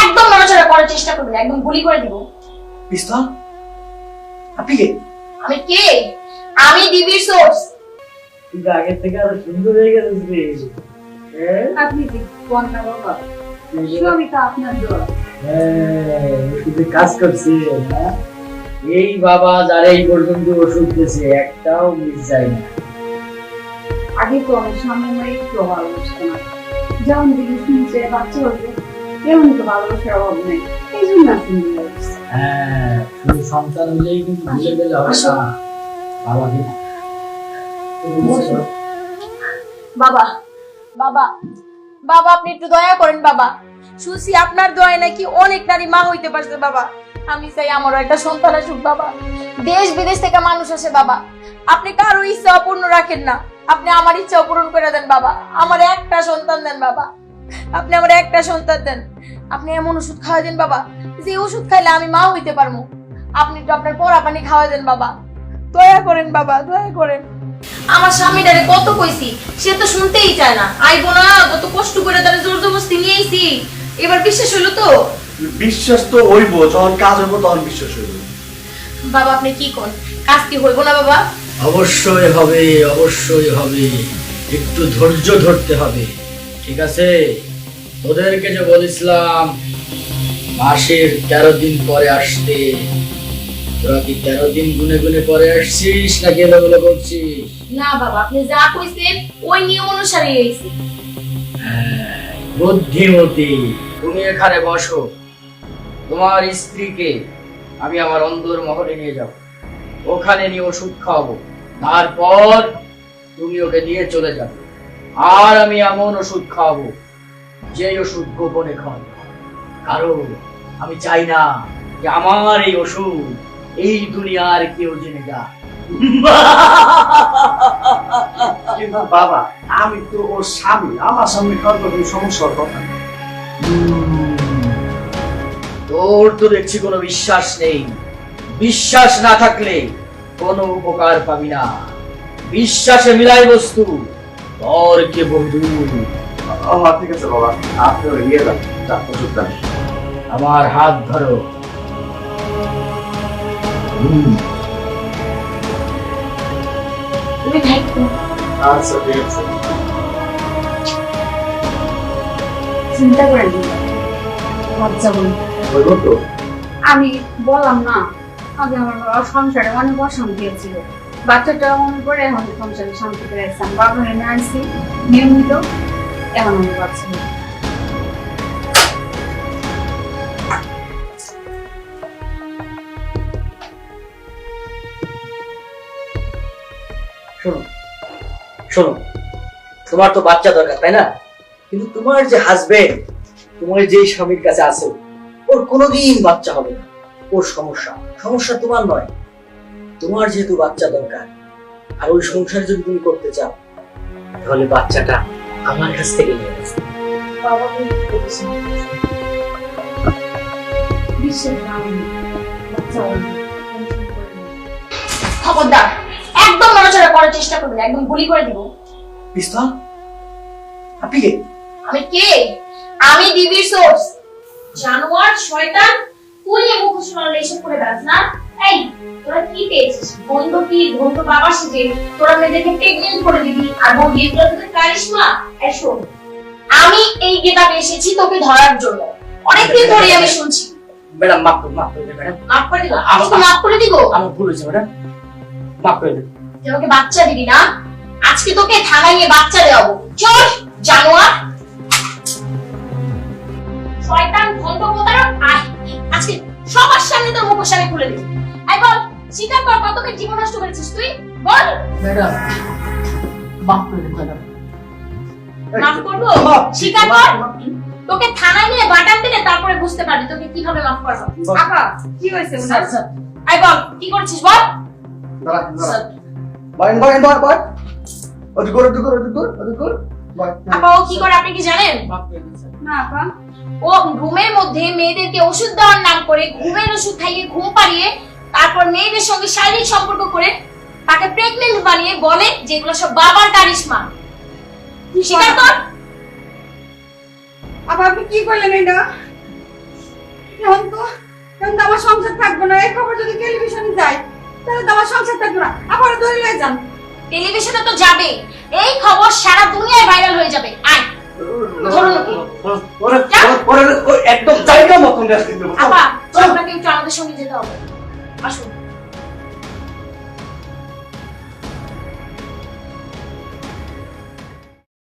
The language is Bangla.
একদম নড়াচড়া করার চেষ্টা করবেন না, একদম গুলি করে দিব। পিস্তল? আপনি কে? আমি কে? আমি ডিবির সোর্স। কিন্তু আগের থেকে আরও সুন্দর হয়ে গেছিস হ্যাঁ? আপনি কি বাবা? আপনার দোয়া হ্যাঁ, কাজ করছে না? এই বাবা যারা এই পর্যন্ত ওষুধ দিয়েছে একটাও মিস যায় না। আগে তো আমার সামনে একটু ভালোবাসতো না যেমন শুনছে বাচ্চা হচ্ছে ভালোবাসার অভাব নেই এই জন্য আপনি হ্যাঁ শুধু সন্তান হলেই কিন্তু ভুলে গেলে হবে না। বাবাকে বাবা বাবা বাবা আপনি একটু দয়া করেন বাবা। সুসি আপনার দয়া নাকি অনেক নারী মা হইতে পারছে বাবা। আমি চাই আমারও একটা সন্তান আসুক বাবা। দেশ বিদেশ থেকে মানুষ আসে বাবা। আপনি কারও ইচ্ছা অপূর্ণ রাখেন না। আপনি আমার ইচ্ছা পূরণ করে দেন বাবা। আমার একটা সন্তান দেন বাবা। আপনি আমার একটা সন্তান দেন। আপনি এমন ওষুধ খাওয়া দেন বাবা যে ওষুধ খাইলে আমি মা হইতে পারব। আপনি একটু আপনার পড়া পানি খাওয়া দেন বাবা। দয়া করেন বাবা দয়া করেন। আমার স্বামীটারে কত কইছি সে তো শুনতেই চায় না। আইবো না কত কষ্ট করে তারা জোর জবরদস্তি নিয়ে আইছি। এবার বিশ্বাস হইল তো? বিশ্বাস তো হইব যখন কাজ হইব তখন বিশ্বাস হইব। বাবা আপনি কি কোন? কাজ কি হইব না বাবা? অবশ্যই হবে অবশ্যই হবে। একটু ধৈর্য ধরতে হবে। ঠিক আছে? তোদেরকে যে বলেছিলাম মাসের তেরো দিন পরে আসতে। তোরা কি তেরো দিন গুনে গুনে পরে আসছিস নাকি এলোমেলো করছিস? না বাবা আপনি যা কইছেন ওই নিয়ম অনুসারে আইছি হ্যাঁ, বুদ্ধিমতী তুমি এখানে বসো। তোমার স্ত্রীকে আমি আমার অন্দর মহলে নিয়ে যাব। ওখানে নিয়ে ওষুধ খাওয়াবো। তারপর তুমি ওকে নিয়ে চলে যাবে। আর আমি এমন ওষুধ খাওয়াবো যে ওষুধ গোপনে খাওয়াবো কারণ আমি চাই না যে আমার এই ওষুধ এই দুনিয়ার কেউ জেনে যা কিন্তু বাবা আমি তো ওর স্বামী আমার সামনে কোনো সমস্যার কথা তোর তো দেখছি কোনো বিশ্বাস নেই। বিশ্বাস না থাকলে কোনো উপকার পাবি না। বিশ্বাসে মিলাই বস্তু। তোর কে বন্ধু? আমার ঠিক আছে বাবা আপনি নিয়ে যান আমার হাত ধরো। হুম, তুমি থাকো আচ্ছা ঠিক আছে। চিন্তা করেন লজ্জা বলি। হইব তো? আমি বললাম না আগে আমার বাবা সংসারে অনেক অশান্তি হয়েছিল। বাচ্চাটা শান্তি বাবা এনে নিয়মিত, এখন আমি পাচ্ছি শোনো শোনো, তোমার তো বাচ্চা দরকার, তাই না? কিন্তু তোমার যে হাজবেন্ড তোমার যে স্বামীর কাছে আছে, ওর কোনোদিন বাচ্চা হবে না। ওর সমস্যা সমস্যা তোমার নয়। তোমার যেহেতু বাচ্চা দরকার আর ওই সংসার যদি তুমি করতে চাও তাহলে বাচ্চাটা আমার কাছ থেকে নিয়ে আসবে বাবা। খবরদার একদম নড়াচড়া করার চেষ্টা করবেন না, একদম গুলি করে দিব। পিস্তল? আপনি কে? আমি কে? আমি ডিবির সোর্স জানোয়ার শয়তান তুই এ মুখ শোনালে এসব করে বেড়াস না? এই তোরা কি পেয়েছিস? বন্ধ কি বন্ধ বাবা সেজে তোরা মেয়েদেরকে প্রেগনেন্ট করে দিবি আর বলবি এগুলো তোদের কারিশমা এই শোন আমি এই এসেছি তোকে ধরার জন্য। অনেকদিন ধরে আমি শুনছি। ম্যাডাম মাফ করুন মাফ করুন ম্যাডাম। মাফ করে দিব? তোকে মাফ করে দিব? আমার ভুল হয়েছে ম্যাডাম। মাফ করে দিন। আমাকে বাচ্চা দিবি না? আজকে তোকে থানায় নিয়ে বাচ্চা দেওয়াবো। চল জানোয়ার। শয়তান ভণ্ড প্রতারক আয়। আজকে সবার সামনে তোর মুখোশ আমি খুলে দিই আই বল। স্বীকার কর কতকে জীবন নষ্ট করেছিস তুই? বল। ম্যাডাম মাফ করে ম্যাডাম। মাফ করব? স্বীকার কর। তোকে থানায় নিয়ে বাটাম দিলে তারপরে বুঝতে পারবি তোকে কীভাবে মাফ করব। আপা কি হয়েছে আই বল কি করছিস বল। দাঁড়া দাঁড়া। ওদিক কর ওদিক কর ওদিক কর ওদিক কর। আপা ও কি করে আপনি কি জানেন? স্যার। না আপা ও ঘুমের মধ্যে মেয়েদেরকে ওষুধ দেওয়ার নাম করে ঘুমের ওষুধ খাইয়ে ঘুম পাড়িয়ে তারপর মেয়েদের সঙ্গে শারীরিক সম্পর্ক করে তাকে প্রেগনেন্ট বানিয়ে বলে যেগুলো সব বাবার কারিশমা স্বীকার কর। আপা আপনি কি করলেন এটা? এখন তো এখন তো আমার সংসার থাকবে না। এই খবর যদি টেলিভিশনে যায় তাহলে তো আমার সংসার থাকবে না। আবার ধরে লয়ে যান। টেলিভিশনে তো যাবে। এই খবর সারা দুনিয়ায় ভাইরাল হয়ে যাবে। আয়। একদম জায়গা মতন আপা আপনাকে একটু আমাদের সঙ্গে যেতে হবে। আসুন